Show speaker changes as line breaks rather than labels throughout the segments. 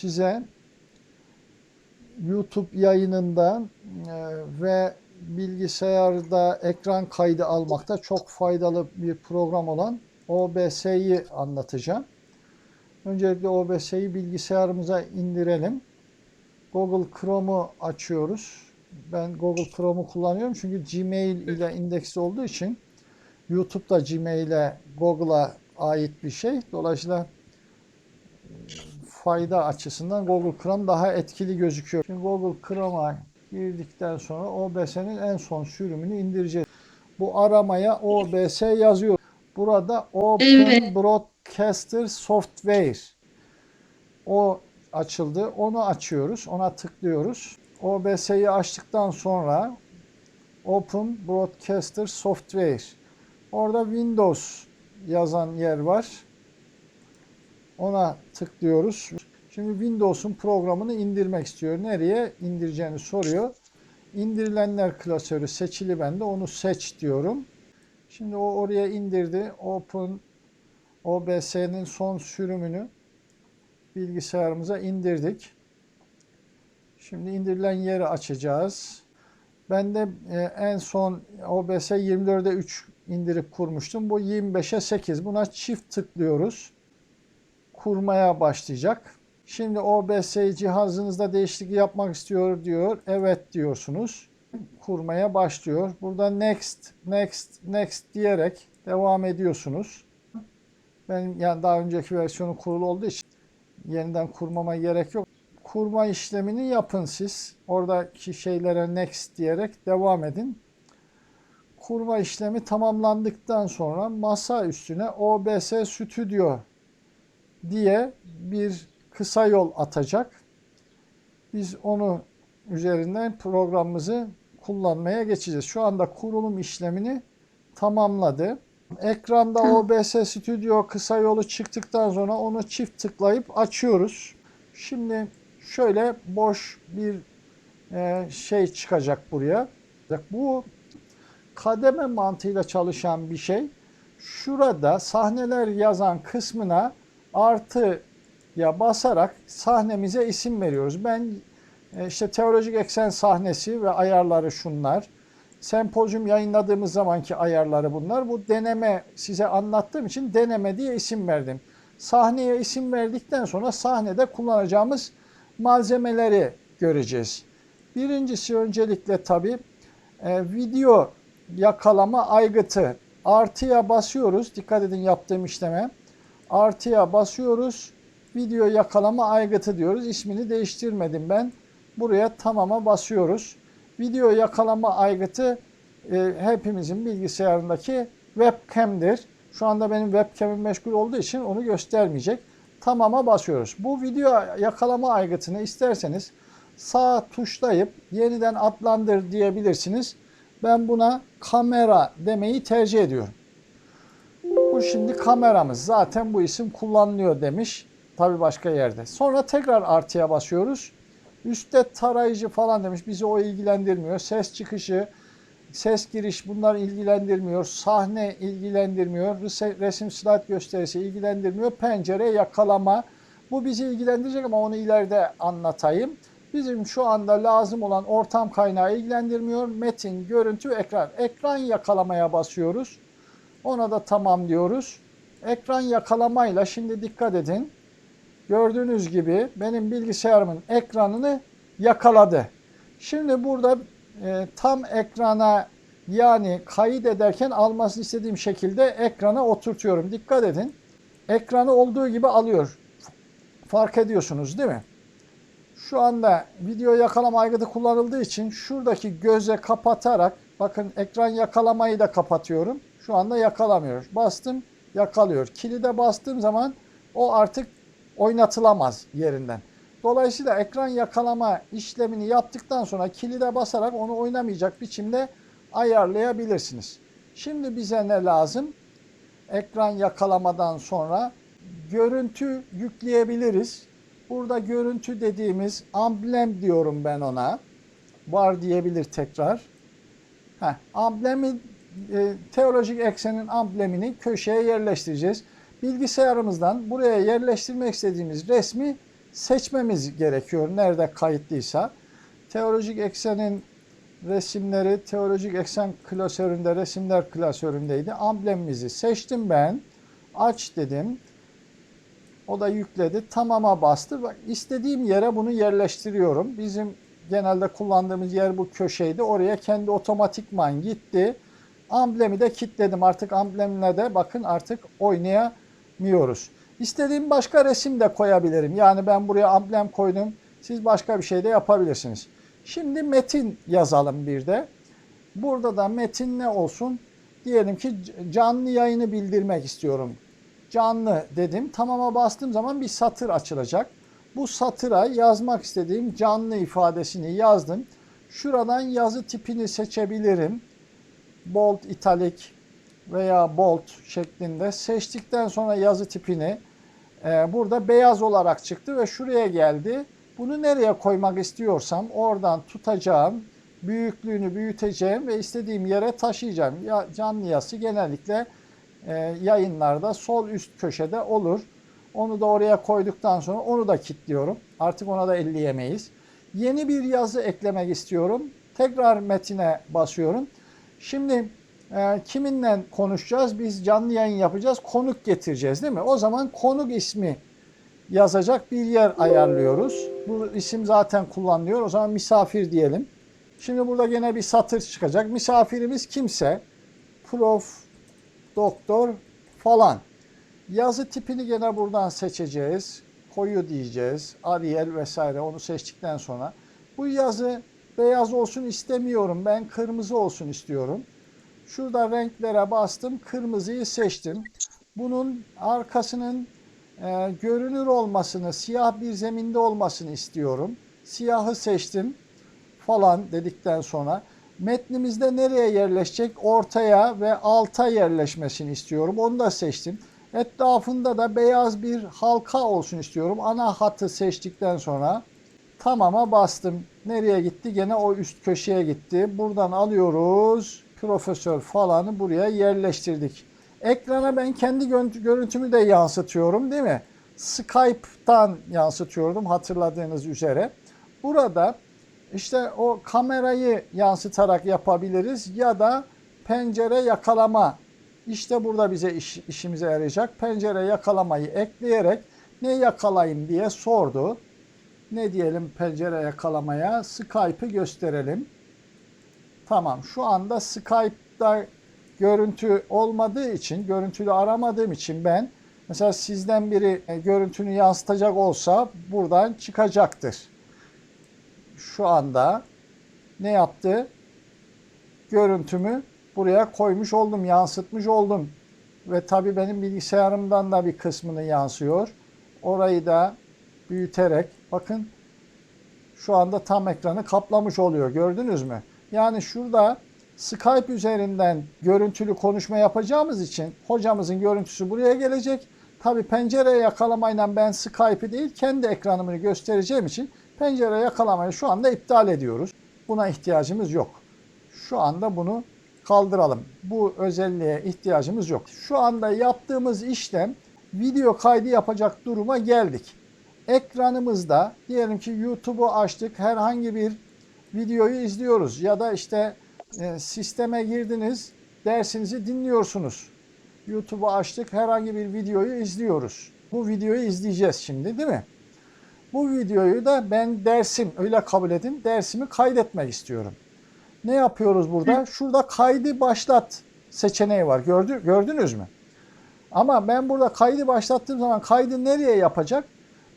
size YouTube yayınında e, ve bilgisayarda ekran kaydı almakta çok faydalı bir program olan OBS'yi anlatacağım. Öncelikle OBS'yi bilgisayarımıza indirelim. Google Chrome'u açıyoruz. Ben Google Chrome'u kullanıyorum çünkü Gmail ile indeksli olduğu için YouTube da Gmail'e, Google'a ait bir şey. Dolayısıyla fayda açısından Google Chrome daha etkili gözüküyor. Şimdi Google Chrome'a girdikten sonra OBS'nin en son sürümünü indireceğiz. Bu aramaya OBS yazıyor. Burada Open
Evet.
Broadcaster Software. O açıldı. Onu açıyoruz. Ona tıklıyoruz. OBS'yi açtıktan sonra Open Broadcaster Software. Orada Windows yazan yer var. Ona tıklıyoruz. Şimdi Windows'un programını indirmek istiyor. Nereye indireceğini soruyor. İndirilenler klasörü seçili bende. Onu seç diyorum. Şimdi o oraya indirdi. Open OBS'nin son sürümünü bilgisayarımıza indirdik. Şimdi indirilen yeri açacağız. Ben de e, en son OBS 24'e 3 indirip kurmuştum. Bu 25'e 8. Buna çift tıklıyoruz. Kurmaya başlayacak. Şimdi OBS cihazınızda değişiklik yapmak istiyor diyor. Evet diyorsunuz. Kurmaya başlıyor. Burada next, next, next diyerek devam ediyorsunuz. Ben yani daha önceki versiyonu kurulu olduğu için yeniden kurmama gerek yok. Kurma işlemini yapın siz. Oradaki şeylere next diyerek devam edin. Kurma işlemi tamamlandıktan sonra masa üstüne OBS Studio diye bir kısa yol atacak. Biz onu üzerinden programımızı kullanmaya geçeceğiz. Şu anda kurulum işlemini tamamladı. Ekranda OBS Studio kısa yolu çıktıktan sonra onu çift tıklayıp açıyoruz. Şimdi şöyle boş bir e, şey çıkacak buraya. Bu kademe mantığıyla çalışan bir şey. Şurada sahneler yazan kısmına artıya basarak sahnemize isim veriyoruz. Ben e, işte teolojik eksen sahnesi ve ayarları şunlar. Sempozyum yayınladığımız zamanki ayarları bunlar. Bu deneme size anlattığım için deneme diye isim verdim. Sahneye isim verdikten sonra sahnede kullanacağımız malzemeleri göreceğiz. Birincisi öncelikle tabi e, video yakalama aygıtı. Artıya basıyoruz. Dikkat edin yaptığım işleme. Artıya basıyoruz. Video yakalama aygıtı diyoruz. İsmini değiştirmedim ben. Buraya tamama basıyoruz. Video yakalama aygıtı e, hepimizin bilgisayarındaki webcam'dir. Şu anda benim webcam'im meşgul olduğu için onu göstermeyecek. Tamama basıyoruz. Bu video yakalama aygıtını isterseniz sağ tuşlayıp yeniden adlandır diyebilirsiniz. Ben buna kamera demeyi tercih ediyorum. Bu şimdi kameramız. Zaten bu isim kullanılıyor demiş. Tabi başka yerde. Sonra tekrar artıya basıyoruz. Üstte tarayıcı falan demiş. Bizi o ilgilendirmiyor. Ses çıkışı, ses giriş bunlar ilgilendirmiyor. Sahne ilgilendirmiyor. Resim slide gösterisi ilgilendirmiyor. Pencere yakalama. Bu bizi ilgilendirecek ama onu ileride anlatayım. Bizim şu anda lazım olan ortam kaynağı ilgilendirmiyor. Metin, görüntü, ekran. Ekran yakalamaya basıyoruz. Ona da tamam diyoruz. Ekran yakalamayla şimdi dikkat edin. Gördüğünüz gibi benim bilgisayarımın ekranını yakaladı. Şimdi burada e, tam ekrana yani kayıt ederken almasını istediğim şekilde ekrana oturtuyorum. Dikkat edin. Ekranı olduğu gibi alıyor. Fark ediyorsunuz değil mi? Şu anda video yakalama aygıtı kullanıldığı için şuradaki göze kapatarak bakın ekran yakalamayı da kapatıyorum. Şu anda yakalamıyor. Bastım yakalıyor. Kilide bastığım zaman o artık oynatılamaz yerinden. Dolayısıyla ekran yakalama işlemini yaptıktan sonra kilide basarak onu oynamayacak biçimde ayarlayabilirsiniz. Şimdi bize ne lazım? Ekran yakalamadan sonra görüntü yükleyebiliriz. Burada görüntü dediğimiz amblem diyorum ben ona. Var diyebilir tekrar. Heh, amblemi e, teolojik eksenin amblemini köşeye yerleştireceğiz. Bilgisayarımızdan buraya yerleştirmek istediğimiz resmi seçmemiz gerekiyor nerede kayıtlıysa. Teolojik eksenin resimleri teolojik eksen klasöründe resimler klasöründeydi. Amblemimizi seçtim ben. Aç dedim. O da yükledi. Tamama bastı. Bak, istediğim yere bunu yerleştiriyorum. Bizim genelde kullandığımız yer bu köşeydi. Oraya kendi otomatikman gitti. Amblemi de kilitledim. Artık amblemle de bakın artık oynayamıyoruz. İstediğim başka resim de koyabilirim. Yani ben buraya amblem koydum. Siz başka bir şey de yapabilirsiniz. Şimdi metin yazalım bir de. Burada da metin ne olsun? Diyelim ki canlı yayını bildirmek istiyorum. Canlı dedim. Tamama bastığım zaman bir satır açılacak. Bu satıra yazmak istediğim canlı ifadesini yazdım. Şuradan yazı tipini seçebilirim. Bold, italik veya bold şeklinde seçtikten sonra yazı tipini e, burada beyaz olarak çıktı ve şuraya geldi. Bunu nereye koymak istiyorsam oradan tutacağım, büyüklüğünü büyüteceğim ve istediğim yere taşıyacağım. Ya, canlı yazısı genellikle e, yayınlarda sol üst köşede olur. Onu da oraya koyduktan sonra onu da kilitliyorum. Artık ona da elleyemeyiz. Yeni bir yazı eklemek istiyorum. Tekrar metine basıyorum. Şimdi e, kiminle konuşacağız? Biz canlı yayın yapacağız. Konuk getireceğiz değil mi? O zaman konuk ismi yazacak bir yer ayarlıyoruz. Bu isim zaten kullanılıyor. O zaman misafir diyelim. Şimdi burada gene bir satır çıkacak. Misafirimiz kimse, prof, doktor falan. Yazı tipini gene buradan seçeceğiz. Koyu diyeceğiz. Arial vesaire onu seçtikten sonra. Bu yazı beyaz olsun istemiyorum. Ben kırmızı olsun istiyorum. Şurada renklere bastım. Kırmızıyı seçtim. Bunun arkasının e, görünür olmasını, siyah bir zeminde olmasını istiyorum. Siyahı seçtim falan dedikten sonra metnimizde nereye yerleşecek? Ortaya ve alta yerleşmesini istiyorum. Onu da seçtim. Etrafında da beyaz bir halka olsun istiyorum. Ana hatı seçtikten sonra tamama bastım. Nereye gitti? Gene o üst köşeye gitti. Buradan alıyoruz. Profesör falanı buraya yerleştirdik. Ekrana ben kendi görüntümü de yansıtıyorum değil mi? Skype'tan yansıtıyordum hatırladığınız üzere. Burada işte o kamerayı yansıtarak yapabiliriz ya da pencere yakalama. İşte burada bize iş, işimize yarayacak. Pencere yakalamayı ekleyerek ne yakalayayım diye sordu. Ne diyelim pencere yakalamaya? Skype'ı gösterelim. Tamam şu anda Skype'da görüntü olmadığı için, görüntülü aramadığım için ben mesela sizden biri e, görüntünü yansıtacak olsa buradan çıkacaktır. Şu anda ne yaptı? Görüntümü buraya koymuş oldum, yansıtmış oldum. Ve tabii benim bilgisayarımdan da bir kısmını yansıyor. Orayı da büyüterek bakın şu anda tam ekranı kaplamış oluyor. Gördünüz mü? Yani şurada Skype üzerinden görüntülü konuşma yapacağımız için hocamızın görüntüsü buraya gelecek. Tabi pencere yakalamayla ben Skype'ı değil kendi ekranımı göstereceğim için pencere yakalamayı şu anda iptal ediyoruz. Buna ihtiyacımız yok. Şu anda bunu kaldıralım. Bu özelliğe ihtiyacımız yok. Şu anda yaptığımız işlem video kaydı yapacak duruma geldik. Ekranımızda diyelim ki YouTube'u açtık herhangi bir videoyu izliyoruz ya da işte e, sisteme girdiniz, dersinizi dinliyorsunuz. YouTube'u açtık, herhangi bir videoyu izliyoruz. Bu videoyu izleyeceğiz şimdi değil mi? Bu videoyu da ben dersim, öyle kabul edin, dersimi kaydetmek istiyorum. Ne yapıyoruz burada? Şurada kaydı başlat seçeneği var. Gördü, gördünüz mü? Ama ben burada kaydı başlattığım zaman kaydı nereye yapacak?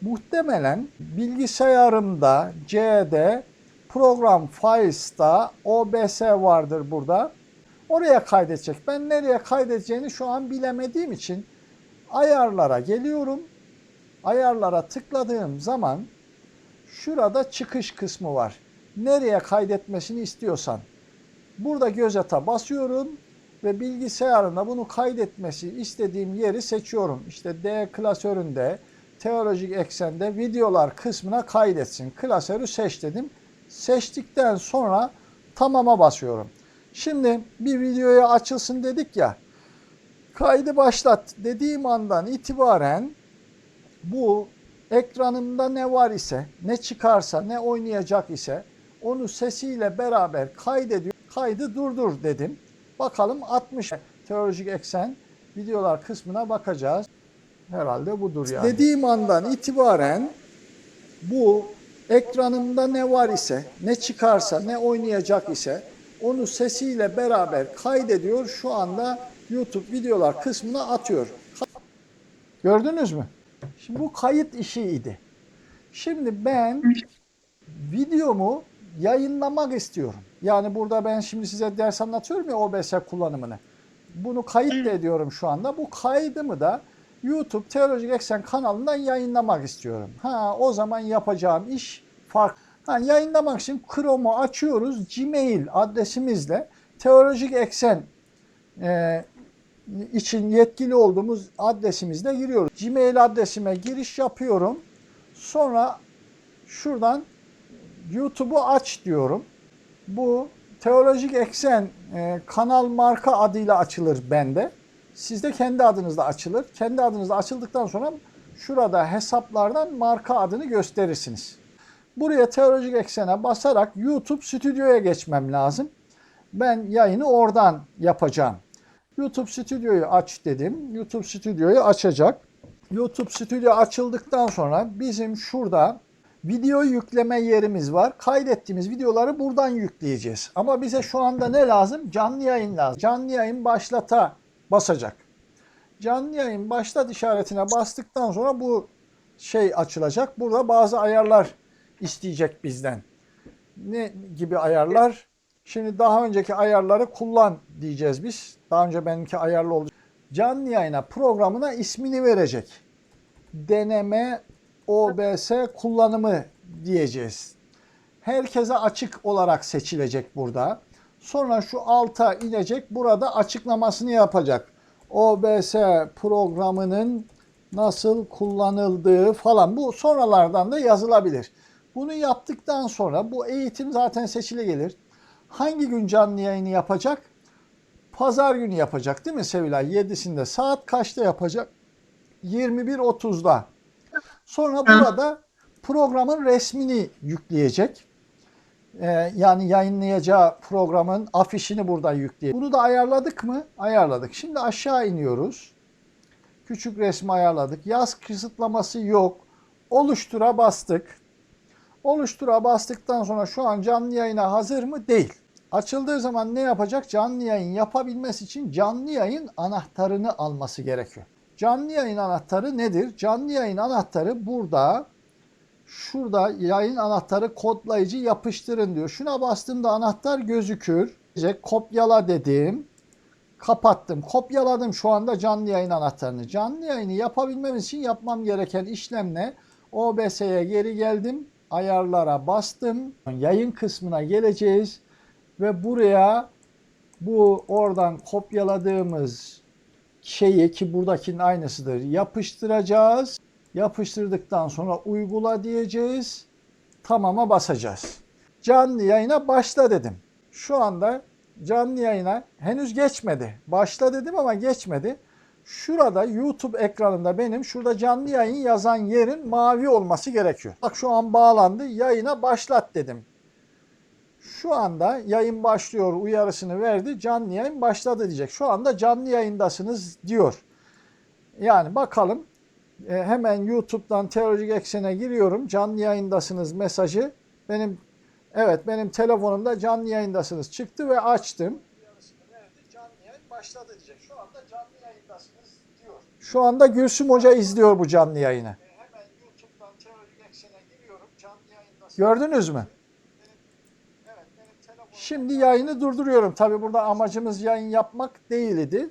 Muhtemelen bilgisayarımda C'de program files'ta OBS vardır burada. Oraya kaydedecek. Ben nereye kaydedeceğini şu an bilemediğim için ayarlara geliyorum. Ayarlara tıkladığım zaman şurada çıkış kısmı var. Nereye kaydetmesini istiyorsan. Burada göz ata basıyorum ve bilgisayarında bunu kaydetmesi istediğim yeri seçiyorum. İşte D klasöründe, teolojik eksende videolar kısmına kaydetsin. Klasörü seç dedim seçtikten sonra tamama basıyorum. Şimdi bir videoya açılsın dedik ya. Kaydı başlat dediğim andan itibaren bu ekranımda ne var ise, ne çıkarsa, ne oynayacak ise onu sesiyle beraber kaydediyor. Kaydı durdur dedim. Bakalım 60 teolojik eksen videolar kısmına bakacağız. Herhalde budur yani. Dediğim andan itibaren bu ekranımda ne var ise, ne çıkarsa, ne oynayacak ise onu sesiyle beraber kaydediyor. Şu anda YouTube videolar kısmına atıyor. Gördünüz mü? Şimdi bu kayıt işiydi. Şimdi ben videomu yayınlamak istiyorum. Yani burada ben şimdi size ders anlatıyorum ya OBS kullanımını. Bunu kayıt da ediyorum şu anda. Bu kaydımı da YouTube Teolojik Eksen kanalından yayınlamak istiyorum. Ha o zaman yapacağım iş farklı. Ha, yayınlamak için Chrome'u açıyoruz. Gmail adresimizle Teolojik Eksen e, için yetkili olduğumuz adresimizle giriyoruz. Gmail adresime giriş yapıyorum. Sonra şuradan YouTube'u aç diyorum. Bu Teolojik Eksen e, kanal marka adıyla açılır bende. Sizde kendi adınızda açılır. Kendi adınızda açıldıktan sonra şurada hesaplardan marka adını gösterirsiniz. Buraya Teolojik Eksen'e basarak YouTube Stüdyo'ya geçmem lazım. Ben yayını oradan yapacağım. YouTube Stüdyo'yu aç dedim. YouTube Stüdyo'yu açacak. YouTube Stüdyo açıldıktan sonra bizim şurada video yükleme yerimiz var. Kaydettiğimiz videoları buradan yükleyeceğiz. Ama bize şu anda ne lazım? Canlı yayın lazım. Canlı yayın başlata basacak. Canlı yayın başlat işaretine bastıktan sonra bu şey açılacak. Burada bazı ayarlar isteyecek bizden. Ne gibi ayarlar? Şimdi daha önceki ayarları kullan diyeceğiz biz. Daha önce benimki ayarlı oldu. Canlı yayına programına ismini verecek. Deneme OBS kullanımı diyeceğiz. Herkese açık olarak seçilecek burada. Sonra şu alta inecek. Burada açıklamasını yapacak. OBS programının nasıl kullanıldığı falan. Bu sonralardan da yazılabilir. Bunu yaptıktan sonra bu eğitim zaten seçili gelir. Hangi gün canlı yayını yapacak? Pazar günü yapacak değil mi Sevilay? 7'sinde. Saat kaçta yapacak? 21.30'da. Sonra burada programın resmini yükleyecek. Ee, yani yayınlayacağı programın afişini buradan yükleyecek. Bunu da ayarladık mı? Ayarladık. Şimdi aşağı iniyoruz. Küçük resmi ayarladık. Yaz kısıtlaması yok. Oluştura bastık. Oluştura bastıktan sonra şu an canlı yayına hazır mı? Değil. Açıldığı zaman ne yapacak? Canlı yayın yapabilmesi için canlı yayın anahtarını alması gerekiyor. Canlı yayın anahtarı nedir? Canlı yayın anahtarı burada şurada yayın anahtarı kodlayıcı yapıştırın diyor. Şuna bastığımda anahtar gözükür. Kopyala dedim. Kapattım. Kopyaladım şu anda canlı yayın anahtarını. Canlı yayını yapabilmem için yapmam gereken işlem ne? OBS'ye geri geldim. Ayarlara bastım. Yayın kısmına geleceğiz. Ve buraya bu oradan kopyaladığımız şeyi ki buradakinin aynısıdır yapıştıracağız. Yapıştırdıktan sonra uygula diyeceğiz. Tamama basacağız. Canlı yayına başla dedim. Şu anda canlı yayına henüz geçmedi. Başla dedim ama geçmedi. Şurada YouTube ekranında benim şurada canlı yayın yazan yerin mavi olması gerekiyor. Bak şu an bağlandı. Yayına başlat dedim. Şu anda yayın başlıyor uyarısını verdi. Canlı yayın başladı diyecek. Şu anda canlı yayındasınız diyor. Yani bakalım e, hemen YouTube'dan Teolojik Eksen'e giriyorum. Canlı yayındasınız mesajı. Benim evet benim telefonumda canlı yayındasınız çıktı ve açtım. Canlı yayın başladı diyecek. Şu anda canlı yayındasınız diyor. Şu anda Gülsüm Hoca izliyor bu canlı yayını. Hemen YouTube'dan Teolojik Eksen'e giriyorum. Canlı yayındasınız. Gördünüz mü? Şimdi yayını durduruyorum. Tabi burada amacımız yayın yapmak değildi.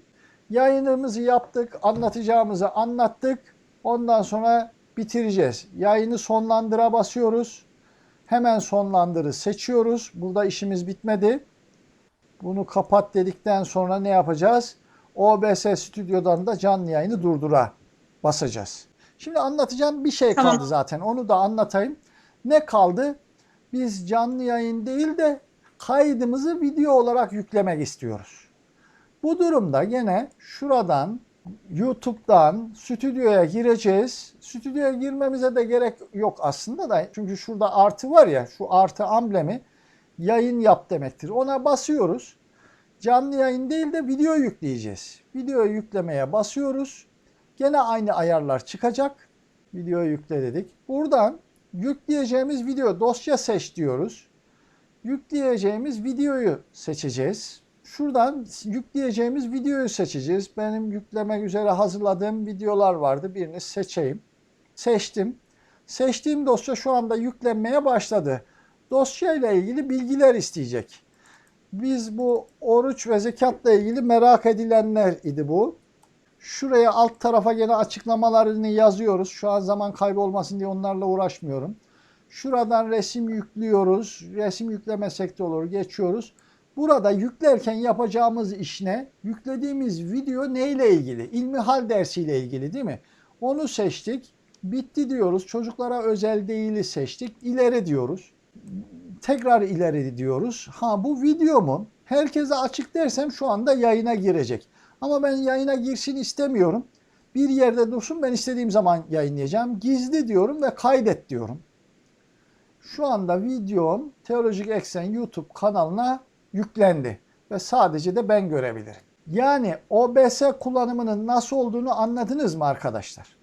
Yayınımızı yaptık, anlatacağımızı anlattık. Ondan sonra bitireceğiz. Yayını sonlandıra basıyoruz. Hemen sonlandırı seçiyoruz. Burada işimiz bitmedi. Bunu kapat dedikten sonra ne yapacağız? OBS stüdyodan da canlı yayını durdura basacağız. Şimdi anlatacağım bir şey kaldı
Tamam.
zaten. Onu da anlatayım. Ne kaldı? Biz canlı yayın değil de kaydımızı video olarak yüklemek istiyoruz. Bu durumda gene şuradan YouTube'dan stüdyoya gireceğiz. Stüdyoya girmemize de gerek yok aslında da. Çünkü şurada artı var ya, şu artı amblemi yayın yap demektir. Ona basıyoruz. Canlı yayın değil de video yükleyeceğiz. Video yüklemeye basıyoruz. Gene aynı ayarlar çıkacak. Video yükle dedik. Buradan yükleyeceğimiz video dosya seç diyoruz. Yükleyeceğimiz videoyu seçeceğiz. Şuradan yükleyeceğimiz videoyu seçeceğiz. Benim yüklemek üzere hazırladığım videolar vardı. Birini seçeyim. Seçtim. Seçtiğim dosya şu anda yüklenmeye başladı. Dosya ile ilgili bilgiler isteyecek. Biz bu oruç ve zekatla ilgili merak edilenler idi bu. Şuraya alt tarafa gene açıklamalarını yazıyoruz. Şu an zaman kaybolmasın diye onlarla uğraşmıyorum. Şuradan resim yüklüyoruz. Resim yüklemesek de olur. Geçiyoruz. Burada yüklerken yapacağımız iş ne? Yüklediğimiz video neyle ilgili? İlmi hal dersiyle ilgili değil mi? Onu seçtik. Bitti diyoruz. Çocuklara özel değili seçtik. İleri diyoruz. Tekrar ileri diyoruz. Ha bu video mu? Herkese açık dersem şu anda yayına girecek. Ama ben yayına girsin istemiyorum. Bir yerde dursun ben istediğim zaman yayınlayacağım. Gizli diyorum ve kaydet diyorum. Şu anda videom Teolojik Eksen YouTube kanalına yüklendi ve sadece de ben görebilirim. Yani OBS kullanımının nasıl olduğunu anladınız mı arkadaşlar?